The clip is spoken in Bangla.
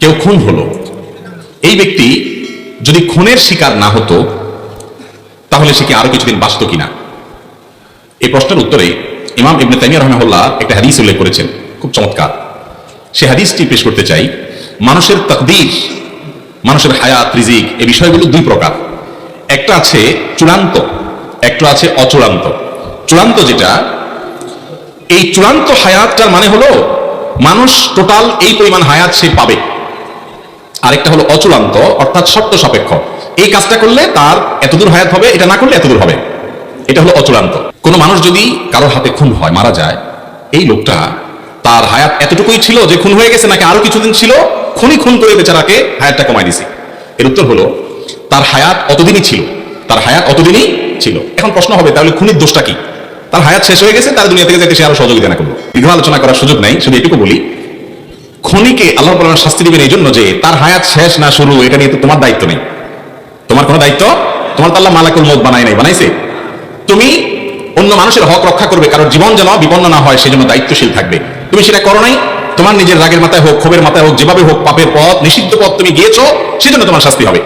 কেউ খুন হলো। এই ব্যক্তি যদি খুনের শিকার না হতো, তাহলে সে কি আরও কিছুদিন বাঁচত কিনা? এই প্রশ্নের উত্তরে ইমাম ইবনে তাইমিয়া রহমাহুল্লাহ একটা হাদিস উল্লেখ করেছেন, খুব চমৎকার। সে হাদিসটি পেশ করতে চাই, মানুষের তকদির, মানুষের হায়াত, রিজিক, এই বিষয়গুলো দুই প্রকার। একটা আছে চূড়ান্ত, একটা আছে অচূড়ান্ত। চূড়ান্ত যেটা, এই চূড়ান্ত হায়াতটার মানে হলো, মানুষ টোটাল এই পরিমাণ হায়াত সে পাবে। আরেকটা হলো অচূড়ান্ত, অর্থাৎ শর্ত সাপেক্ষ। এই কাজটা করলে তার এতদূর হায়াত হবে, এটা না করলে এতদূর হবে। এটা হলো অচূড়ান্ত। কোনো মানুষ যদি কারোর হাতে খুন হয়, মারা যায়, এই লোকটা তার হায়াত এতটুকুই ছিল যে খুন হয়ে গেছে নাকি আরও কিছুদিন ছিল, খুনি খুন করে বেচারাকে হায়াতটা কমাই দিছে। এর উত্তর হলো, তার হায়াত অতদিনই ছিল। তার হায়াত অতদিনই ছিল। এখন প্রশ্ন হবে, তাহলে খুনির দোষটা কি? তার হায়াত শেষ হয়ে গেছে, তার দুনিয়া থেকে যাতে সে আরও সহযোগিতা না করব দীর্ঘ আলোচনা করার সুযোগ নাই, শুধু এটুকু বলি খনিকে আল্লাহ শাস্তি দিবেন এই জন্য যে তার হায়াত শেষ না শুরু, এটা নিয়ে তো তোমার দায়িত্ব নেই। তোমার কোনো দায়িত্ব? তোমার তাল্লাহ মালাকুল মত বানাই নাই, বানাইছে। তুমি অন্য মানুষের হক রক্ষা করবে, কারোর জীবন যেন বিপন্ন না হয়, সেজন্য দায়িত্বশীল থাকবে। তুমি সেটা করো নাই? তোমার নিজের রাগের মাথায় হোক, ক্ষোভের মাথায় হোক, যেভাবে হোক পাপের পথ, নিষিদ্ধ পথ তুমি গিয়েছো, সেজন্য তোমার শাস্তি হবে।